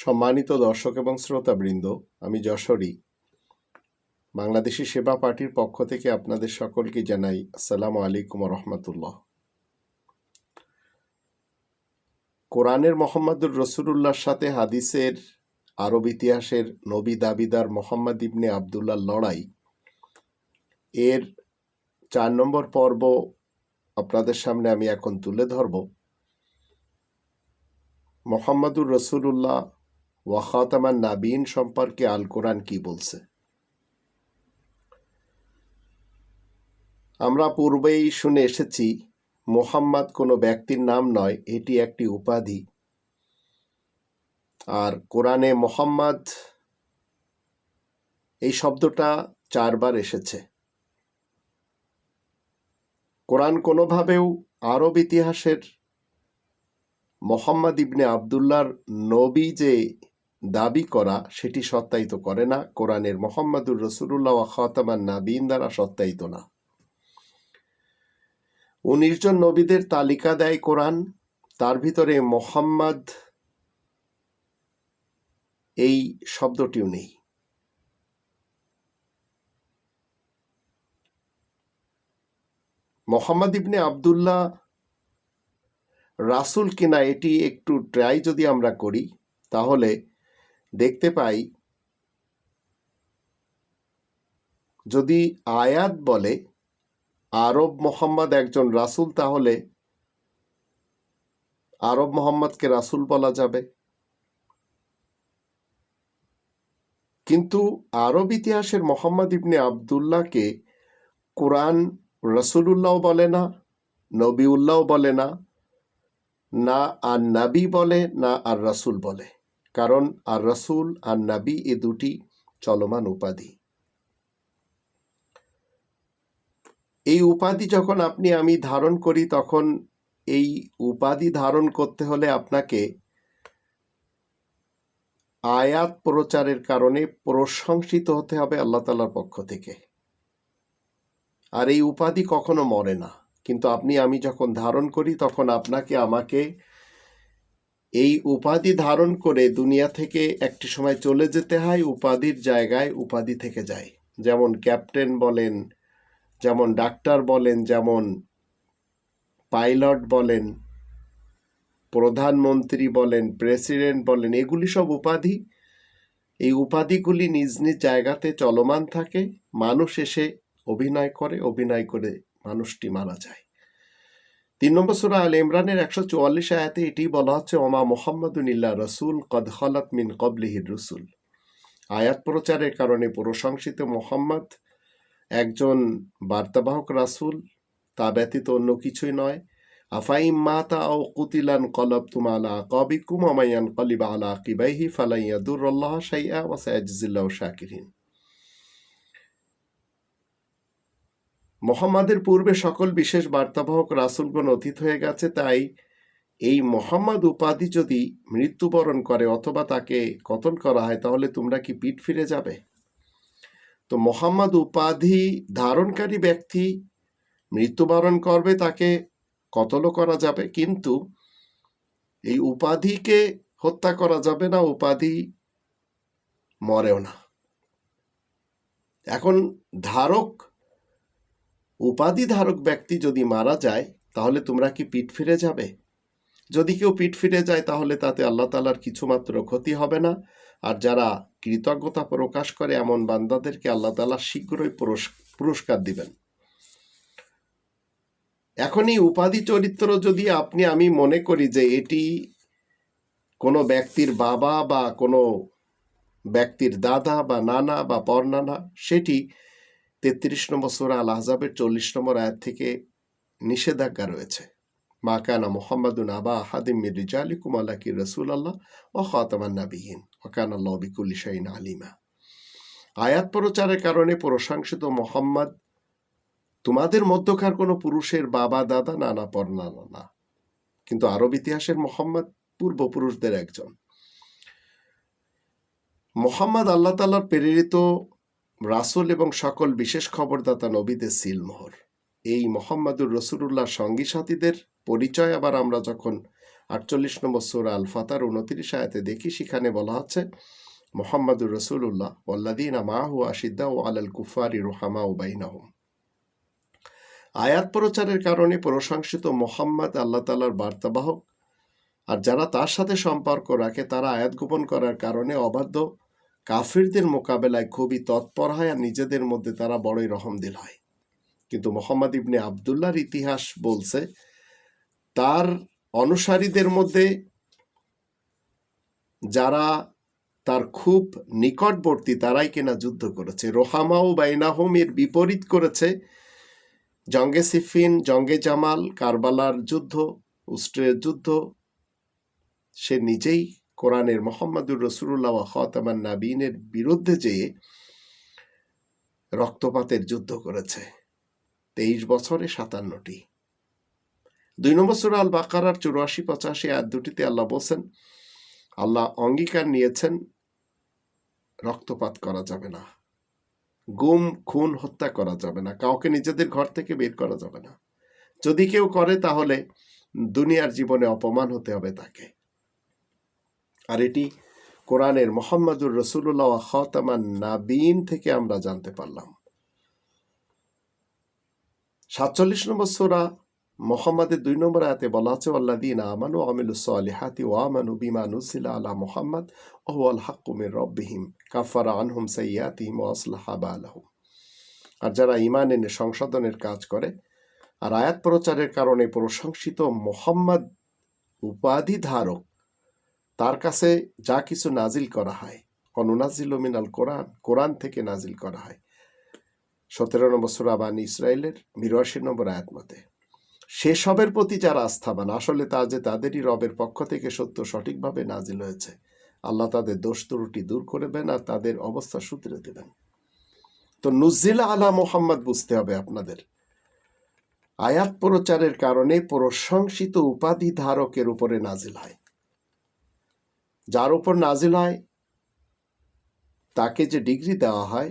সম্মানিত দর্শক এবং শ্রোতাবৃন্দ, আমি যশোরী। বাংলাদেশি সেবা পার্টির পক্ষ থেকে আপনাদের সকলকে জানাই আসসালামু আলাইকুম রহমতুল্লাহ। কোরআনের মোহাম্মদুর রসুলুল্লাহর সাথে হাদিসের আরব ইতিহাসের নবী দাবিদার মোহাম্মদ ইবনে আবদুল্লাহ লড়াই। এর চার নম্বর পর্ব আপনাদের সামনে আমি এখন তুলে ধরব। মোহাম্মদুর রসুলুল্লাহ ওয়াখাতামান নাবিন সম্পর্কে আল কোরআন কি বলছে? আমরা পূর্বেই শুনে এসেছি, মোহাম্মদ কোনো ব্যক্তির নাম নয়, এটি একটি উপাধি। আর কোরআনে মোহাম্মদ এই শব্দটা চারবার এসেছে। কোরআন কোনোভাবেও আরব ইতিহাসের মোহাম্মদ ইবনে আবদুল্লার নবী যে দাবি করা সেটি সত্যায়িত করে না। কোরআনের মোহাম্মদুর রসুল্লাহ খাতামান নাবিন দ্বারা সত্যায়িত না। উনিশ জন নবীদের তালিকা দেয় কোরআন। তার ভিতরে মোহাম্মদ এই শব্দটিও নেই। মোহাম্মদ ইবনে আবদুল্লাহ রাসুল কিনা এটি একটু ট্রাই যদি আমরা করি, তাহলে দেখতে পাই যদি আয়াত বলে, আরব মোহাম্মদ একজন রাসুল, তাহলে আরব মোহাম্মদকে রাসুল বলা যাবে। কিন্তু আরব ইতিহাসের মোহাম্মদ ইবনে আবদুল্লাহকে কোরআন রসুলুল্লাহ বলে না, নবীউল্লাহ বলে না না আর নাবি বলে, না আর রাসুল বলে। কারণ আর রসুল আর নাবি এ দুটি চলমান উপাধি। এই উপাধি যখন আপনি, আমি ধারণ করি, তখন এই উপাধি ধারণ করতে হলে আপনাকে আয়াত প্রচারের কারণে প্রশংসিত হতে হবে আল্লাহ তালার পক্ষ থেকে। আর এই উপাধি কখনো মরে না। কিন্তু আপনি, আমি যখন ধারণ করি, তখন আপনাকে, আমাকে এই উপাধি ধারণ করে দুনিয়া থেকে একটি সময় চলে যেতে হয়, উপাধির জায়গায় উপাধি থেকে যায়। যেমন ক্যাপ্টেন বলেন, যেমন ডাক্তার বলেন, যেমন পাইলট বলেন, প্রধানমন্ত্রী বলেন, প্রেসিডেন্ট বলেন, এগুলি সব উপাধি। এই উপাধিগুলি নিজ নিজ জায়গাতে চলমান থাকে। মানুষ এসে অভিনয় করে অভিনয় করে মানুষটি মারা যায়। তিন নম্বর সুরা আল ইমরানের একশো চুয়াল্লিশ আয়াতে এটি বলা হচ্ছে, ওমা মোহাম্মদুল্লাহ রসুল, কদ খলাত মিন কবলিহির রসুল। আয়াত প্রচারের কারণে প্রশংসিত মোহাম্মদ একজন বার্তাবাহক রাসুল, তা ব্যতীত অন্য কিছুই নয়। আফাইম মাতা ও কুতিলান কলব তুমালা কবিকুম আমায়ান কলিবা আলা কিবাইহি ফালাইয়া দুর্ল্লাহ সাইয়া ওয়াসাইজিল্লাহ শাকিরিন। মোহাম্মদের পূর্বে সকল বিশেষ বার্তাবাহক রাসুলগণ অতীত হয়ে গেছে, তাই এই মোহাম্মদ উপাধি যদি মৃত্যুবরণ করে অথবা তাকে কতল করা হয়, তাহলে তোমরা কি পিঠ ফিরে যাবে? তো মোহাম্মদ উপাধি ধারণকারী ব্যক্তি মৃত্যুবরণ করবে, তাকে কতলও করা যাবে, কিন্তু এই উপাধিকে হত্যা করা যাবে না, উপাধি মরেও না। এখন ধারক উপাধি ধারক ব্যক্তি যদি মারা যায়, তাহলে তোমরা কি পিঠ ফিরে যাবে? যদি কেউ পিঠ ফিরে যায়, তাহলে তাতে আল্লাহ তালার কিছুমাত্র ক্ষতি হবে না। আর যারা কৃতজ্ঞতা প্রকাশ করে, এমন বান্দাদেরকে আল্লাহ তালা শীঘ্রই পুরস্কার দিবেন। এখন এই উপাধি চরিত্র যদি আপনি, আমি মনে করি যে এটি কোনো ব্যক্তির বাবা বা কোনো ব্যক্তির দাদা বা নানা বা পরনানা, সেটি তেত্রিশ নম্বর সোরা আল আহজাবের চল্লিশ নম্বর আয়াত থেকে নিষেধাজ্ঞা রয়েছে। মা কানা মোহাম্মদুন আবা হাদিম মির্জা আলিকুম আল্লাহ রসুল আল্লাহ ও খাতামান নাবিহীন ওকান আল্লাহ বিকুল্লি শাহিন আলিমা। আয়াত প্রচারের কারণে প্রশংসিত মোহাম্মদ, তোমাদের মধ্যকার কোনো পুরুষের বাবা, দাদা, নানা পরনানা না কিন্তু আরব ইতিহাসের মোহাম্মদ পূর্বপুরুষদের একজন। মোহাম্মদ আল্লাহ তাল্লার প্রেরিত রাসুল এবং সকল বিশেষ খবরদাতা নবীদের সিলমোহর। এই মোহাম্মদুর রসুল্লাহ সঙ্গী সাথীদের পরিচয় আবার আমরা যখন আটচল্লিশ নম্বর সুরা আল ফাতার উনত্রিশ আয়াতে দেখি, সেখানে বলা হচ্ছে, মোহাম্মদুর রসুল্লাহ ওল্লাদিন মাহু আশিদ্দা ও আলাল কুফারি রোহামা ও বাইনাহুম। আয়াত প্রচারের কারণে প্রশংসিত মোহাম্মদ আল্লাহ তালার বার্তাবাহক, আর যারা তার সাথে সম্পর্ক রাখে, তারা আয়াত গোপন করার কারণে অবাধ্য কাফিরদের মোকাবেলায় খুবই তৎপর হয় আর নিজেদের মধ্যে তারা বড়ই রহমদিল হয়। কিন্তু মোহাম্মদ ইবনে আবদুল্লাহর ইতিহাস বলছে, তার অনুসারীদের মধ্যে যারা তার খুব নিকটবর্তী, তারাই কিনা যুদ্ধ করেছে। রোহামাও বাইনাহম এর বিপরীত করেছে। জঙ্গে সিফিন, জঙ্গে জামাল, কারবালার যুদ্ধ উস্ট্রের যুদ্ধ, সে নিজেই কোরআনের মোহাম্মদুর রসুল্লাহ খতামান নাবিনের বিরুদ্ধে যেয়ে রক্তপাতের যুদ্ধ করেছে, তেইশ বছরে সাতান্নটি। দুই নম্বর সুরা আল বাকারার চুরাশি, পঁচাশি আর দুটিতে আল্লাহ বলছেন, আল্লাহ অঙ্গীকার নিয়েছেন, রক্তপাত করা যাবে না। গুম, খুন, হত্যা করা যাবে না। কাউকে নিজেদের ঘর থেকে বের করা যাবে না। যদি কেউ করে তাহলে দুনিয়ার জীবনে অপমান হতে হবে তাকে। আর এটি কোরআনের মোহাম্মদুর রসুল্লাহ খতামান নাবিন থেকে আমরা জানতে পারলাম। সাতচল্লিশ নম্বর সোরা মোহাম্মদের দুই নম্বর আয়াতে বলা আছে আল্লাদিন আমানু আমিলু সালিহাতি ও আমানু বিমা নুসিলা আলা মোহাম্মদ ও আল হাক্কুমির রব্বিহিম কাফারা আনহুম সৈয়াতিম ও আসলাহা আলাহুম আর যারা ইমান এনে সংশোধনের কাজ করে আর আয়াত প্রচারের কারণে প্রশংসিত মোহাম্মদ উপাধি ধারক তার কাছে যা কিছু নাজিল করা হয়, অনুনাজিল মিনাল কোরআন কোরআন থেকে নাজিল করা হয়। সতেরো নম্বর সুরাবান ইসরায়েলের বিরাশি নম্বর আয়াত মতে সেসবের প্রতি যারা আস্থাবান আসলে তা যে তাদেরই রবের পক্ষ থেকে সত্য সঠিকভাবে নাজিল হয়েছে। আল্লাহ তাদের দোষ ত্রুটি দূর করবেন আর তাদের অবস্থা সূত্রে দেবেন। তো নুজিলা আলা মোহাম্মদ বুঝতে হবে আপনাদের। আয়াত প্রচারের কারণে প্রশংসিত উপাধি ধারকের উপরে নাজিল হয়। যার উপর নাজিল হয়, তাকে যে ডিগ্রি দেওয়া হয়,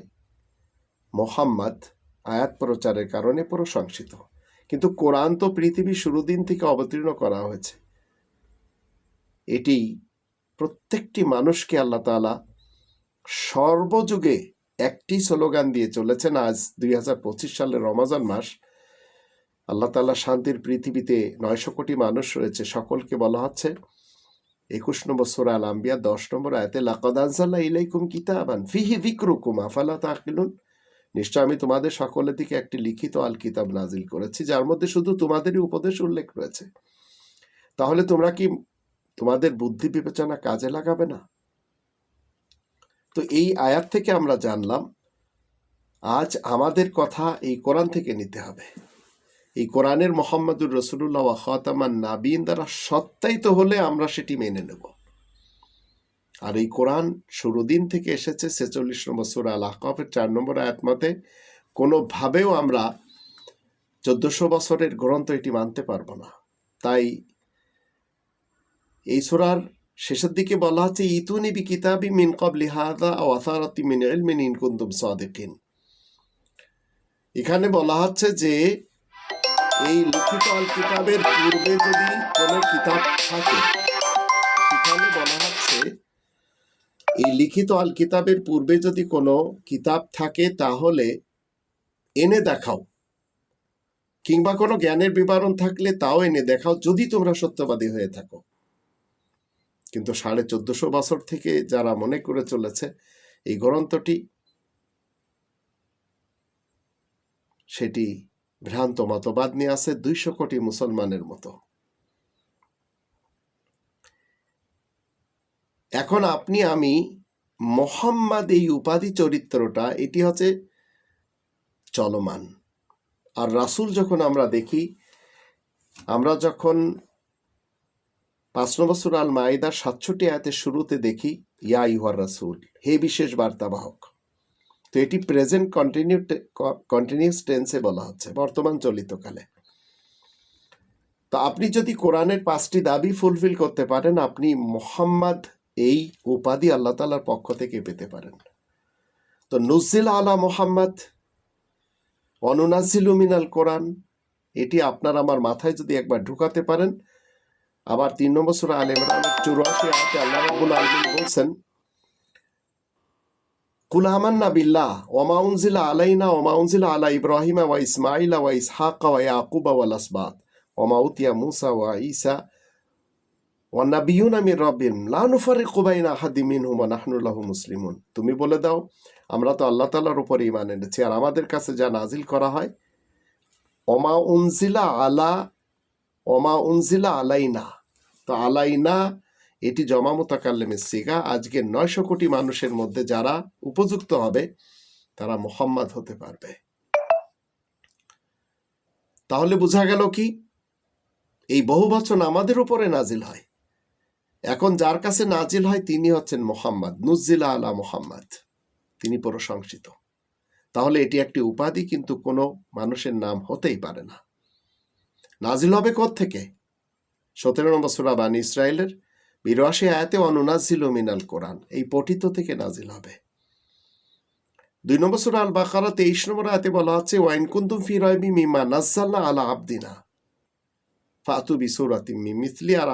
মোহাম্মদ আয়াত প্রচারের কারণে প্রশংসিত কিন্তু কোরআন তো পৃথিবীর শুরু দিন থেকে অবতীর্ণ করা হয়েছে। এটি প্রত্যেকটি মানুষকে আল্লাহ তালা সর্বযুগে একটি স্লোগান দিয়ে চলেছেন। আজ দুই হাজার পঁচিশ সালের রমাজান মাস, আল্লাহ তালা শান্তির পৃথিবীতে নয়শো কোটি মানুষ রয়েছে। সকলকে বলা হচ্ছে একুশ নম্বর সোরা আল আম্বিয়া দশ নম্বর আয়াতে লাকাদানসাল্লাহ ইলাইকুম কিতাবান ফিহি দিকরুকুম আফালা তাকিলুন। নিশ্চয় আমি তোমাদের সকলের দিকে একটি লিখিত আল কিতাব নাজিল করেছি, যার মধ্যে শুধু তোমাদেরই উপদেশ উল্লেখ রয়েছে। তাহলে তোমরা কি তোমাদের বুদ্ধি বিবেচনা কাজে লাগাবে না? তো এই আয়াত থেকে আমরা জানলাম, আজ আমাদের কথা এই কোরআন থেকে নিতে হবে। এই কোরআনের মোহাম্মদুর রসুল্লাহ খাতামান নাবিন দ্বারা সত্যায়িত হলে আমরা সেটি মেনে নেব। আর এই কোরআন শুরু দিন থেকে এসেছে ছেচল্লিশ নম্বর সুরা আল আহকাফের চার নম্বর আয়াত মতে কোনোভাবেও আমরা চোদ্দশো বছরের গ্রন্থ এটি মানতে পারব না। তাই এই সুরার শেষের দিকে বলা হচ্ছে, ইতুনি বি কিতাবি মিন কবলি হাদা ও আসারাতি মিন ইলমিন ইন কুন্তুম সাদিকিন। এখানে বলা হচ্ছে যে এই লিখিত আল কিতাবের পূর্বে যদি কোনো কিতাব থাকে, সেখানে বলা হচ্ছে, এই লিখিত আল কিতাবের পূর্বে যদি কোনো কিতাব থাকে, তাহলে এনে দেখাও। কিংবা কোনো জ্ঞানের বিবরণ থাকলে তাও এনে দেখাও, যদি তোমরা সত্যবাদী হয়ে থাকো। কিন্তু সাড়ে চোদ্দশো বছর থেকে যারা মনে করে চলেছে, এই গ্রন্থটি, সেটি ভ্রান্ত মতবাদ নিয়ে আছে দুইশো কোটি মুসলমানের মতো। এখন আপনি, আমি মোহাম্মদ এই উপাধি চরিত্রটা, এটি হচ্ছে চলমান। আর রাসুল যখন আমরা দেখি, আমরা যখন পাঁচ নম্বর আল মাইদার সাতষট্টি আয়াতের শুরুতে দেখি, ইয়া ইহার রাসুল, হে বিশেষ বার্তাবাহক তো এটি প্রেজেন্ট কন্টিনিউ কন্টিনিউস টেন্সে বলা হচ্ছে, বর্তমান চলিতকালে। তো আপনি যদি কোরআনের পাঁচটি দাবি ফুলফিল করতে পারেন, আপনি মোহাম্মদ এই উপাধি আল্লাহ তালার পক্ষ থেকে পেতে পারেন। তো নুজিল আলা মোহাম্মদ, অনুনাজিল মিনাল কোরআন, এটি আপনার আমার মাথায় যদি একবার ঢুকাতে পারেন, আবার তিন নম্বর সুরা আল চুরাশি আয়াতে আল্লাহ রাব্বুল আলামিন বলছেন কুল আমান্না বিল্লাহ ওমা উনজিলা আলাইনা ওমা উনজিলা আলা ইব্রাহিমা, ওয়া ইসমাইলা ওয়া ইসহাকা, ওয়া ইয়াকুবা, ওয়াল আসবাত। ওমা উতিয়া মুসা, ওয়া ঈসা, ওয়া নাবিয়ুনা মির রাব্বিন লা নুফারিকু বাইনা আহাদিম মিনহুম, ওয়া নাহনু মুসলিমুন। তুমি বলে দাও, আমরা তো আল্লাহ তাআলার উপর ঈমান এনেছি, আর আমাদের কাছে যা নাজিল করা হয় ওমা উনজিলা আলা ওমা উনজিলা আলাইনা। তো আলাইনা এটি জমা মোতাকাল্লেমের সিগা। আজকে নয়শো কোটি মানুষের মধ্যে যারা উপযুক্ত হবে, তারা মোহাম্মদ হতে পারবে। তাহলে বোঝা গেল কি? এই বহু বচন আমাদের উপরে নাজিল হয়। এখন যার কাছে নাজিল হয়, তিনি হচ্ছেন মোহাম্মদ। নুজিলা আলা মোহাম্মদ। তিনি প্রশংসিত তাহলে এটি একটি উপাধি, কিন্তু কোনো মানুষের নাম হতেই পারে না। নাজিল হবে থেকে সতেরো নম্বর সুরা বানী ইসরায়েলের বিরাশি আয়াতে অনুনাজিল মিনাল কোরআন। এই পঠিত থেকে নাজিল হবে। দুই নম্বর সুরা আল বাকারা তেইশ নম্বর আয়াতে বলা হচ্ছে ওয়াইন কুন্তুম ফি রয়বি মিমা নাজ্জাল্লা আলা আবদিনা। ফাতু বিসুরাতি মিসলি। আর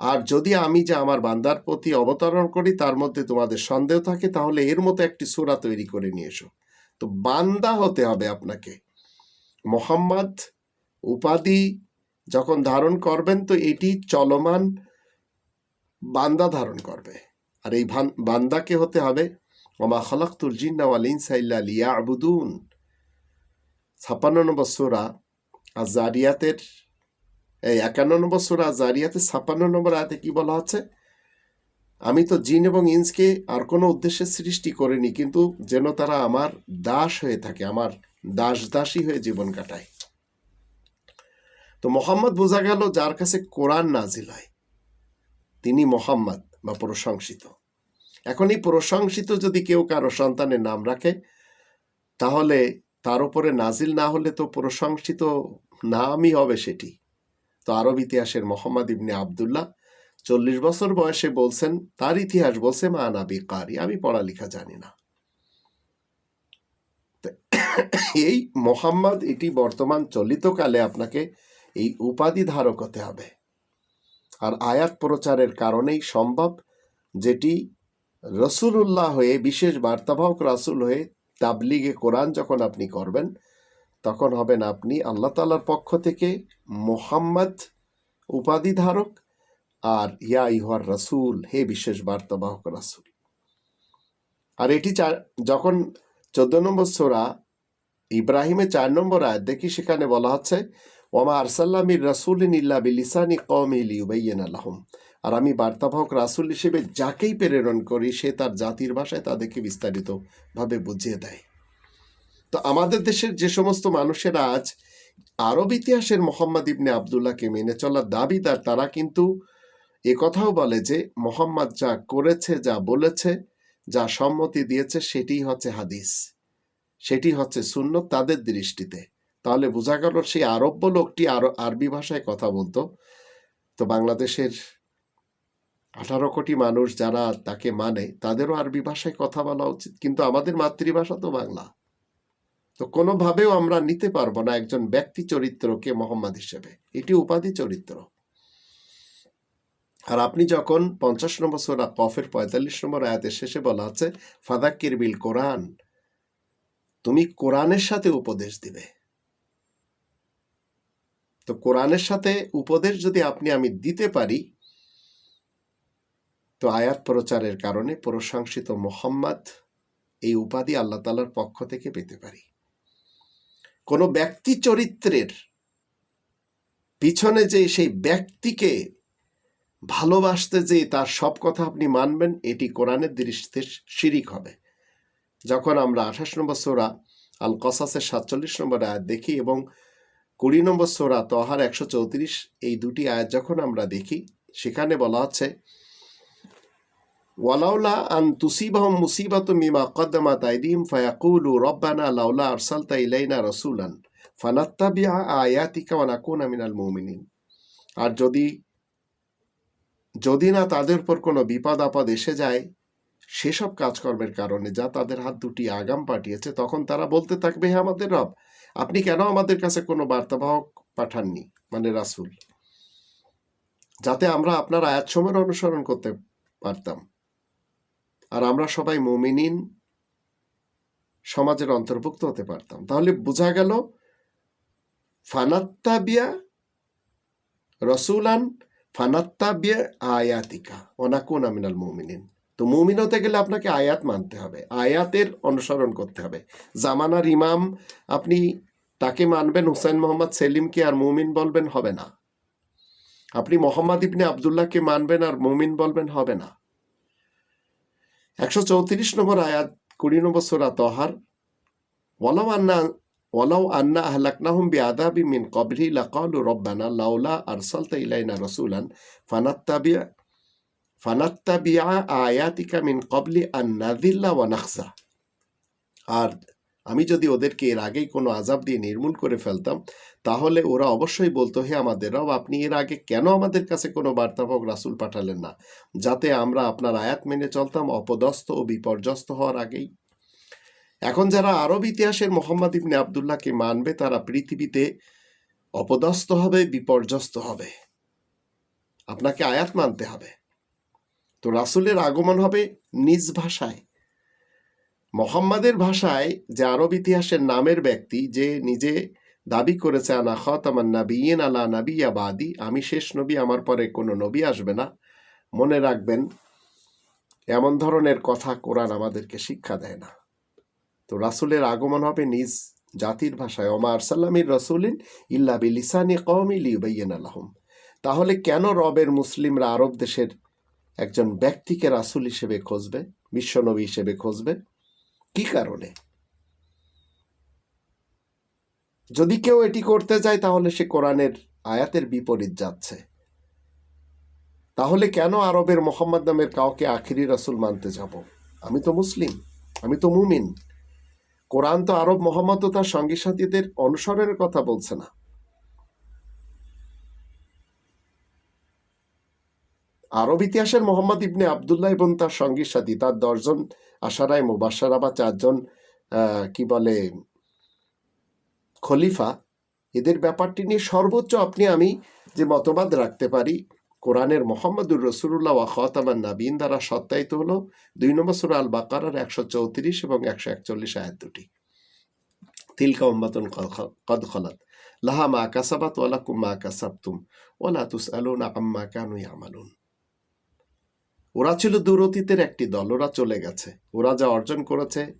আর যদি আমি যে আমার বান্দার প্রতি অবতরণ করি, তার মধ্যে তোমাদের সন্দেহ থাকে, তাহলে এর মতো একটি সূরা তৈরি করে নিয়ে এসো। তো বান্দা হতে হবে আপনাকে। মোহাম্মদ উপাধি যখন ধারণ করবেন, তো এটি চলমান বান্দা ধারণ করবে। আর এই বান্দাকে হতে হবে, ওমা খলাক্তুল জিন্না ওয়াল ইনসা ইল্লা লিয়াবুদুন। ছাপ্পান্ন নম্বর সূরা আর জারিয়াতের এই একান্ন নম্বর সূরা জারিয়াতের ছাপ্পান্ন নম্বর আয়াতে কি বলা হচ্ছে? আমি তো জিন এবং ইন্সকে আর কোনো উদ্দেশ্যে সৃষ্টি করিনি, কিন্তু যেন তারা আমার দাস হয়ে থাকে, আমার দাস দাসী হয়ে জীবন কাটায়। তো মোহাম্মদ বোঝা গেল যার কাছে কোরআন নাজিল হয়। তিনি মোহাম্মদ বা প্রশংসিত। এখন এই প্রশংসিত যদি কেউ কারও সন্তানের নাম রাখে, তাহলে তার উপরে নাজিল না হলে তো প্রশংসিত নামই হবে সেটি। তো আরব ইতিহাসের মোহাম্মদ ইবনে আবদুল্লাহ চল্লিশ বছর বয়সে বলছেন, তার ইতিহাস বলছে, মা নাবি কারি আমি পড়ালেখা জানি না। এই মোহাম্মদ এটি বর্তমান চলিতকালে আপনাকে এই উপাধি ধারক হতে হবে। আর আয়াত প্রচারের কারণেই সম্ভব যেটি রসুলুল্লাহ হয়ে, বিশেষ বার্তাবাহক রাসুল হয়ে তাবলিগে কোরআন যখন আপনি করবেন, তখন হবেন আপনি আল্লাহ তালার পক্ষ থেকে মোহাম্মদ উপাধি ধারক আর ইয়া ইহার রাসুল, হে বিশেষ বার্তাবাহক রাসুল। আর এটি চার- যখন চোদ্দ নম্বর সোরা ইব্রাহিমের চার নম্বর আয়াত, দেখি সেখানে বলা হচ্ছে ওমা আরসাল্লামির রাসুলিন ইল্লা বিলিসানি কম ইলিউবাইয়েন আলাহম আর আমি বার্তাবাহক রাসুল হিসেবে যাকেই প্রেরণ করি, সে তার জাতির ভাষায় তাদেরকে বিস্তারিতভাবে বুঝিয়ে দেয়। তো আমাদের দেশের যে সমস্ত মানুষেরা আজ আরব ইতিহাসের মোহাম্মদ ইবনে আবদুল্লাহকে মেনে চলার দাবিদার, তারা কিন্তু কথাও বলে যে, মোহাম্মদ যা করেছে, যা বলেছে, যা সম্মতি দিয়েছে সেটি হচ্ছে হাদিস। সেটি হচ্ছে শূন্য তাদের দৃষ্টিতে। তাহলে বোঝা গেল সেই আরব্য লোকটি আরও আরবি ভাষায় কথা বলতো। তো বাংলাদেশের আঠারো কোটি মানুষ যারা তাকে মানে তাদেরও আরবি ভাষায় কথা বলা উচিত, কিন্তু আমাদের মাতৃভাষা তো বাংলা। তো কোনোভাবেও আমরা নিতে পারব না একজন ব্যক্তি চরিত্রকে মোহাম্মদ হিসেবে। এটি উপাধি চরিত্র। আর আপনি যখন পঞ্চাশ নম্বর সোরা কফের পঁয়তাল্লিশ নম্বর আয়াতের শেষে বলা আছে, ফাদাক্কির বিল কোরআন, তুমি কোরআনের সাথে উপদেশ দিবে। তো কোরআনের সাথে উপদেশ যদি আপনি আমি দিতে পারি, তো আয়াত প্রচারের কারণে প্রশংসিত মোহাম্মদ এই উপাধি আল্লাহ তালার পক্ষ থেকে পেতে পারি। কোনো ব্যক্তি চরিত্রের পিছনে যে সেই ব্যক্তিকে ভালোবাসতে যে তার সব কথা আপনি মানবেন, এটি কোরআনের দৃষ্টিতে শিরিক হবে। যখন আমরা আঠাশ নম্বর সোরা আল কসাসের সাতচল্লিশ নম্বর আয়াত দেখি এবং কুড়ি নম্বর সোরা তহার একশো চৌত্রিশ, এই দুটি আয়াত যখন আমরা দেখি, সেখানে বলা হচ্ছে, ওয়ালাউলা আন তুসিবাহম মুসিবাত মিমা কদ্দামাত আইদিম ফায়াকুলু রব্বানা লাউলা আরসালতা ইলাইনা রসুলান ফানাত্তাবিআ আয়াতিকা ওয়া নাকুনা মিনাল মুমিনিন। আর যদি যদি না তাদের উপর কোনো বিপদ আপদ এসে যায়, সেসব কাজকর্মের কারণে যা তাদের হাত দুটি আগাম পাঠিয়েছে, তখন তারা বলতে থাকবে হ্যাঁ আমাদের রব আপনি কেন আমাদের কাছে কোনো বার্তাবাহক পাঠাননি মানে রাসুল? যাতে আমরা আপনার আয়াতসমূহের অনুসরণ করতে পারতাম। আর আমরা সবাই মুমিনিন সমাজের অন্তর্ভুক্ত হতে পারতাম। তাহলে বোঝা গেল, ফানাত্তাবিয়া রসুলান ফানাত্তাবিয়া আয়াতিকা অনাকুন আমিনাল মুমিনিন। তো মুমিন হতে গেলে আপনাকে আয়াত মানতে হবে, আয়াতের অনুসরণ করতে হবে। জামানার ইমাম, আপনি তাকে মানবেন, হুসাইন মোহাম্মদ সেলিমকে আর মুমিন বলবেন হবে না। আপনি মোহাম্মদ ইবনে আবদুল্লাহকে মানবেন আর মুমিন বলবেন হবে না। একশো চৌত্রিশ নম্বর আয়াত, কুড়ি নম্বর সোরা তহার, ওয়ালাউ আন্না ওয়ালাউ আন্না আহলাকনাহুম বিআদাবি মিন কবলি লাকালু রব্বানা লাউলা আরসালতা ইলাইনা রাসূলান ফানাত্তাবিয়া ওয়ানাকসা আর আমি যদি ওদেরকে এর আগেই কোনো আজাব দিয়ে নির্মূল করে ফেলতাম, তাহলে ওরা অবশ্যই বলতো, হে আমাদের রব, আপনি এর আগে কেন আমাদের কাছে কোনো বার্তাবক রাসূল পাঠালেন না? যাতে আমরা আপনার আয়াত মেনে চলতাম অপদস্থ ও বিপর্যস্ত হওয়ার আগেই। এখন যারা আরব ইতিহাসের মোহাম্মদ ইবনে আবদুল্লাহকে মানবে, তারা পৃথিবীতে অপদস্থ হবে, বিপর্যস্ত হবে। আপনাকে আয়াত মানতে হবে। তো রাসূলের আগমন হবে নিজ ভাষায়। মোহাম্মদের ভাষায় যে আরব ইতিহাসের নামের ব্যক্তি, যে নিজে দাবি করেছে, আনা খতামান নাবিয়িন আলা নাবিয়া বাদি আমি শেষ নবী, আমার পরে কোনো নবী আসবে না। মনে রাখবেন, এমন ধরনের কথা কোরআন আমাদেরকে শিক্ষা দেয় না। তো রাসূলের আগমন হবে নিজ জাতির ভাষায়। ওমা আরসাল্লামির রসুলিন ইল্লা বিলিসানি কওমি লিউবাইয়িনা লাহুম তাহলে কেন রবের মুসলিমরা আরব দেশের একজন ব্যক্তিকে রাসূল হিসেবে খুঁজবে বিশ্বনবী হিসেবে খুঁজবে। কি কারণে? যদি কেউ এটি করতে যায় তাহলে সে কোরআনের আয়াতের বিপরীত যাচ্ছে। তাহলে কেন আরবের মোহাম্মদ নামের কাউকে আখিরি রাসুল মানতে যাব? আমি তো মুসলিম, আমি তো মুমিন। কোরআন তো আরব মোহাম্মদ তার সঙ্গী সাথীদের অনুসরণের কথা বলছে না। আরব ইতিহাসের মোহাম্মদ ইবনে আবদুল্লাহ এবং তার সঙ্গী সাথী, তার দশজন আশারায় মুবাসারা বা চারজন কি বলে, খলিফা। এদের ব্যাপারটি নিয়ে সর্বোচ্চ আপনি আমি যে মতবাদ রাখতে পারি, কোরআনের মোহাম্মদুর রসুল্লাহ ওয়া খতামান নাবিন দ্বারা সত্যায়িত হলো দুই নম্বর সুরা আল বাকারার একশো চৌত্রিশ এবং একশো একচল্লিশ আয়াত দুটি। তিলকা উম্মাতুন কদ খলাত। লাহা মা কাসাবাত ওয়ালা কুম্মা কাসাবতুম ওয়ালা তুস আলুনা আম্মা কানু ইয়ামালুন। ওরা ছিল দূর অতীতের একটি দল, ওরা চলে গেছে। ওরা যা অর্জন করেছে,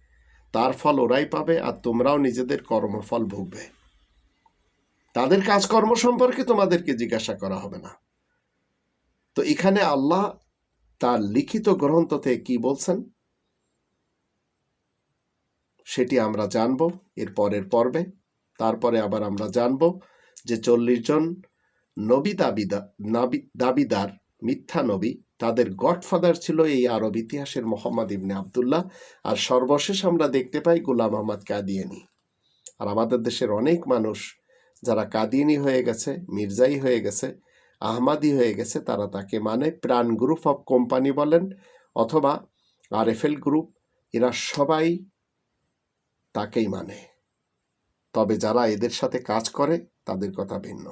তার ফল ওরাই পাবে আর তোমরাও নিজেদের কর্মফল ভুগবে। তাদের কাজকর্ম সম্পর্কে তোমাদেরকে জিজ্ঞাসা করা হবে না। তো এখানে আল্লাহ তার লিখিত গ্রন্থ থেকে কি বলছেন? সেটি আমরা জানব এর পরের পর্বে। তারপরে আবার আমরা জানব যে চল্লিশ জন নবী দাবিদা দাবিদার, মিথ্যা নবী তাদের গডফাদার ছিল এই আরব ইতিহাসের মোহাম্মদ ইবনে আবদুল্লাহ। আর সর্বশেষ আমরা দেখতে পাই গোলাম আহমদ কাদিয়ানি। আর আমাদের দেশের অনেক মানুষ যারা কাদিয়ানি হয়ে গেছে, মির্জাই হয়ে গেছে, আহমাদি হয়ে গেছে, তারা তাকে মানে প্রাণ গ্রুপ অফ কোম্পানি বলেন অথবা আরএফএল গ্রুপ। এরা সবাই তাকেই মানে। তবে যারা এদের সাথে কাজ করে, তাদের কথা ভিন্ন।